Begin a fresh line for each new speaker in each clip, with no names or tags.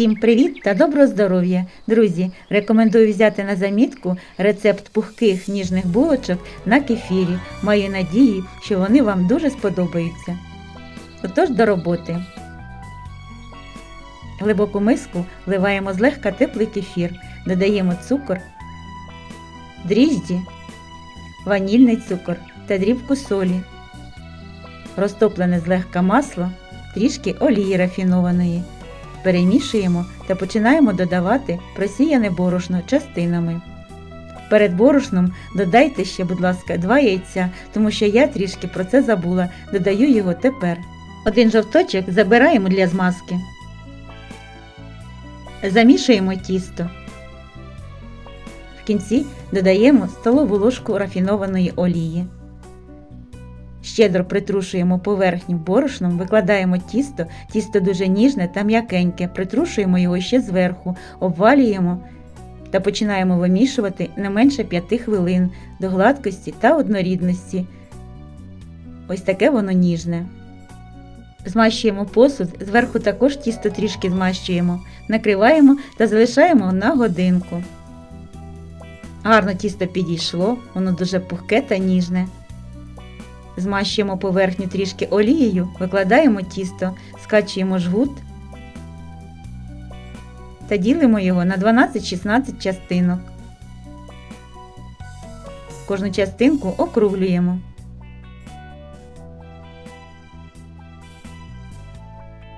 Всім привіт та доброго здоров'я! Друзі, рекомендую взяти на замітку рецепт пухких ніжних булочок на кефірі. Маю надії, що вони вам дуже сподобаються. Отож до роботи. В глибоку миску вливаємо злегка теплий кефір, додаємо цукор, дріжджі, ванільний цукор та дрібку солі, розтоплене злегка масло, трішки олії рафінованої. Перемішуємо та починаємо додавати просіяне борошно частинами. Перед борошном додайте ще, будь ласка, два яйця, тому що я трішки про це забула, додаю його тепер. Один жовточок забираємо для змазки. Замішуємо тісто. В кінці додаємо столову ложку рафінованої олії. Щедро притрушуємо поверхню борошном, викладаємо тісто, тісто дуже ніжне та м'якеньке, притрушуємо його ще зверху, обвалюємо та починаємо вимішувати не менше 5 хвилин до гладкості та однорідності. Ось таке воно ніжне. Змащуємо посуд, зверху також тісто трішки змащуємо, накриваємо та залишаємо на годинку. Гарно тісто підійшло, воно дуже пухке та ніжне. Змащуємо поверхню трішки олією, викладаємо тісто, скачуємо жгут та ділимо його на 12-16 частинок. Кожну частинку округлюємо.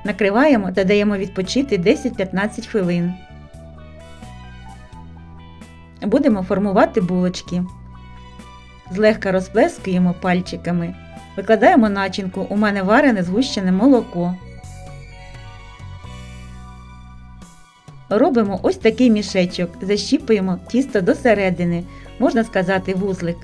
Накриваємо та даємо відпочити 10-15 хвилин. Будемо формувати булочки. Злегка розплескуємо пальчиками. Викладаємо начинку, у мене варене згущене молоко. Робимо ось такий мішечок, защіпуємо тісто до середини, можна сказати, вузлик.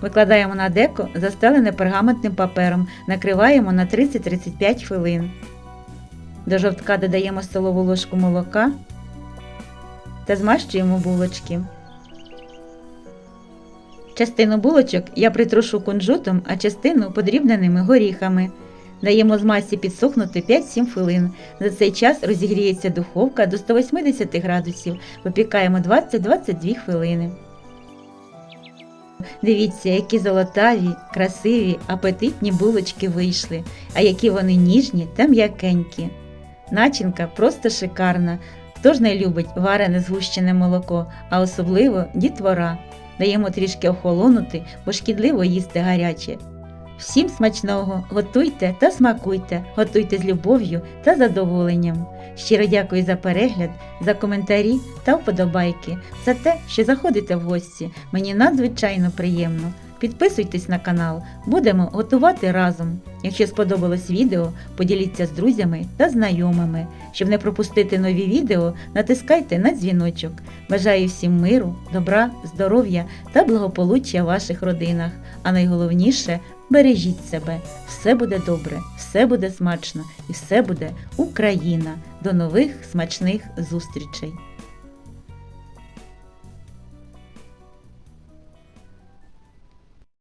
Викладаємо на деко, застелене пергаментним папером, накриваємо на 30-35 хвилин. До жовтка додаємо столову ложку молока та змащуємо булочки. Частину булочок я притрушу кунжутом, а частину подрібненими горіхами. Даємо змазці підсохнути 5-7 хвилин. За цей час розігріється духовка до 180 градусів. Випікаємо 20-22 хвилини. Дивіться, які золотаві, красиві, апетитні булочки вийшли, а які вони ніжні та м'якенькі. Начинка просто шикарна. Хто ж не любить варене згущене молоко, а особливо дітвора. Даємо трішки охолонути, бо шкідливо їсти гаряче. Всім смачного, готуйте та смакуйте, готуйте з любов'ю та задоволенням. Щиро дякую за перегляд, за коментарі та вподобайки, за те, що заходите в гості. Мені надзвичайно приємно. Підписуйтесь на канал, будемо готувати разом. Якщо сподобалось відео, поділіться з друзями та знайомими. Щоб не пропустити нові відео, натискайте на дзвіночок. Бажаю всім миру, добра, здоров'я та благополуччя в ваших родинах. А найголовніше бережіть себе. Все буде добре, все буде смачно і все буде Україна. До нових смачних зустрічей!